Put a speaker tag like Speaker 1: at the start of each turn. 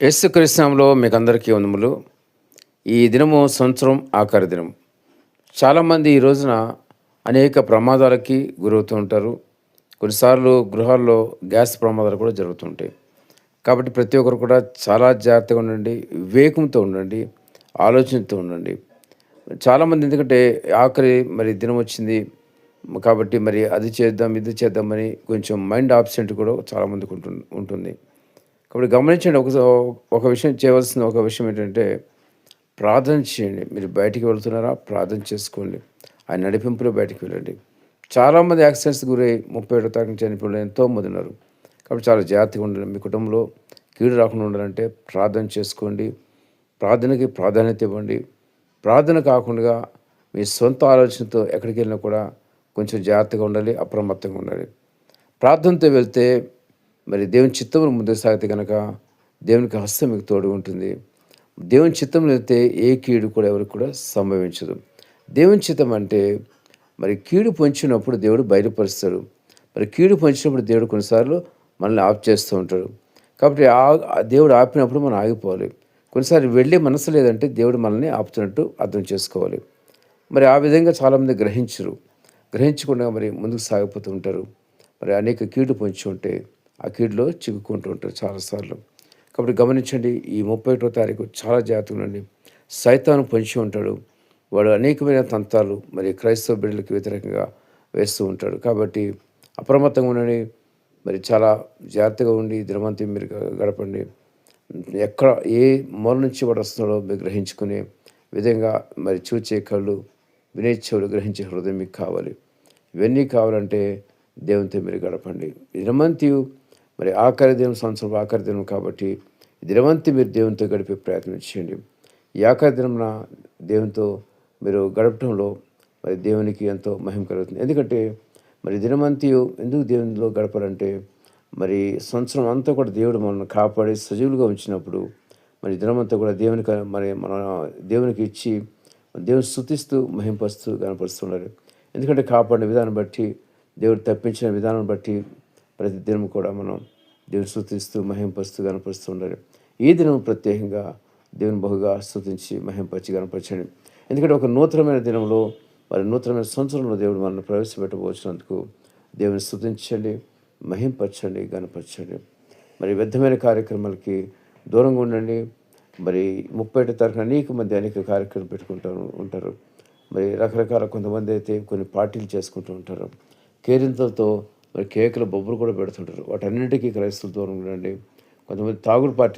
Speaker 1: యేసుక్రీస్తునామంలో మీకు అందరికీ వందములు. ఈ దినము సంవత్సరం ఆఖరి దినం చాలామంది ఈ రోజున అనేక ప్రమాదాలకి గురవుతూ ఉంటారు. కొన్నిసార్లు గృహాల్లో గ్యాస్ ప్రమాదాలు కూడా జరుగుతుంటాయి. కాబట్టి ప్రతి ఒక్కరు కూడా చాలా జాగ్రత్తగా ఉండండి వివేకంతో ఉండండి ఆలోచనతో ఉండండి. చాలామంది ఎందుకంటే ఆఖరి మరి దినం వచ్చింది. కాబట్టి మరి అది చేద్దాం ఇది చేద్దామని కొంచెం మైండ్ ఆబ్సెంట్ కూడా చాలామందికి ఉంటు ఉంటుంది. కాబట్టి గమనించండి ఒక ఒక విషయం చేయవలసిన ఒక విషయం ఏంటంటే ప్రార్థన చేయండి. మీరు బయటికి వెళ్తున్నారా? ప్రార్థన చేసుకోండి. ఆయన నడిపింపులో బయటికి వెళ్ళండి. చాలామంది యాక్సిడెంట్స్ గురై ముప్పై ఏడో తారీఖు చనిపోయిన ఎంతో మంది ఉన్నారు. కాబట్టి చాలా జాగ్రత్తగా ఉండాలి. మీ కుటుంబంలో కీడు రాకుండా ఉండాలంటే ప్రార్థన చేసుకోండి. ప్రార్థనకి ప్రాధాన్యత ఇవ్వండి. ప్రార్థన కాకుండా మీ సొంత ఆలోచనతో ఎక్కడికి వెళ్ళినా కూడా కొంచెం జాగ్రత్తగా ఉండాలి అప్రమత్తంగా ఉండాలి. ప్రార్థనతో వెళ్తే మరి దేవుని చిత్తంలో ముందుకు సాగితే కనుక దేవునికి హస్తం మీకు తోడు ఉంటుంది. దేవుని చిత్తం అయితే ఏ కీడు కూడా ఎవరికి కూడా సంభవించదు. దేవుని చిత్తం అంటే మరి కీడు పొంచినప్పుడు దేవుడు బయలుపరుస్తాడు. మరి కీడు పొంచినప్పుడు దేవుడు కొన్నిసార్లు మనల్ని ఆఫ్ చేస్తూ ఉంటాడు. కాబట్టి ఆ ఆ దేవుడు ఆపినప్పుడు మనం ఆగిపోవాలి. కొన్నిసార్లు వెళ్ళే మనసు లేదంటే దేవుడు మనల్ని ఆపుతున్నట్టు అర్థం చేసుకోవాలి. మరి ఆ విధంగా చాలామంది గ్రహించరు. గ్రహించకుండా మరి ముందుకు సాగిపోతూ ఉంటారు. మరి అనేక కీడు పొంచి ఉంటే ఆ కీడులో చిక్కుకుంటూ ఉంటారు చాలాసార్లు. కాబట్టి గమనించండి ఈ ముప్పై ఒకటో తారీఖు చాలా జాగ్రత్తగా ఉండండి. సైతాను పంచి ఉంటాడు. వాడు అనేకమైన తంతాలు మరి క్రైస్తవ బిడ్డలకు వ్యతిరేకంగా వేస్తూ ఉంటాడు. కాబట్టి అప్రమత్తంగా ఉండండి. మరి చాలా జాగ్రత్తగా ఉండి దినమంతి మీరు గడపండి. ఎక్కడ ఏ మూల నుంచి వాడు వస్తున్నాడో మీరు గ్రహించుకునే విధంగా మరి చూచే కళ్ళు వినే చెవులు గ్రహించే హృదయం మీకు కావాలి. ఇవన్నీ కావాలంటే దేవునితో మీరు గడపండి. దినమంతి మరి ఆఖరి దినం సంవత్సరం ఆఖరి దినం కాబట్టి దినవంతి మీరు దేవునితో గడిపే ప్రయత్నం చేయండి. ఈ ఆఖరి దినమున దేవునితో మీరు గడపడంలో మరి దేవునికి ఎంతో మహిమ కలుగుతుంది. ఎందుకంటే మరి దినమంతి ఎందుకు దేవునిలో గడపాలంటే మరి సంవత్సరం అంతా కూడా దేవుడు మనల్ని కాపాడి సజీవులుగా ఉంచినప్పుడు మరి దినమంతా కూడా దేవునికి మరి మన దేవునికి ఇచ్చి దేవుని స్థుతిస్తూ మహింపరుస్తూ కనపరుస్తున్నారు ఎందుకంటే కాపాడిన విధానం బట్టి దేవుడు తప్పించిన విధానం బట్టి ప్రతి దినం కూడా మనం దేవుని స్థుతిస్తూ మహింపరుస్తూ కనపరుస్తూ ఉండాలి. ఈ దినం ప్రత్యేకంగా దేవుని బహుగా స్థుతించి మహింపరిచి కనపరచండి ఎందుకంటే ఒక నూతనమైన దినంలో మరి నూతనమైన సంవత్సరంలో దేవుడు మనల్ని ప్రవేశపెట్టబోచినందుకు దేవుని స్థుతించండి మహింపరచండి గనపరచండి మరి వ్యర్థమైన కార్యక్రమాలకి దూరంగా ఉండండి. మరి ముప్పై ఒకటి తారీఖున అనేక మంది అనేక కార్యక్రమాలు పెట్టుకుంటారు ఉంటారు. మరి రకరకాల కొంతమంది అయితే కొన్ని పార్టీలు చేసుకుంటూ ఉంటారు. కేరింతలతో కేకులు బొబ్బలు కూడా పెడుతుంటారు. వాటన్నిటికీ క్రైస్తవులు దూరం ఉండండి. కొంతమంది తాగుడు పార్టీ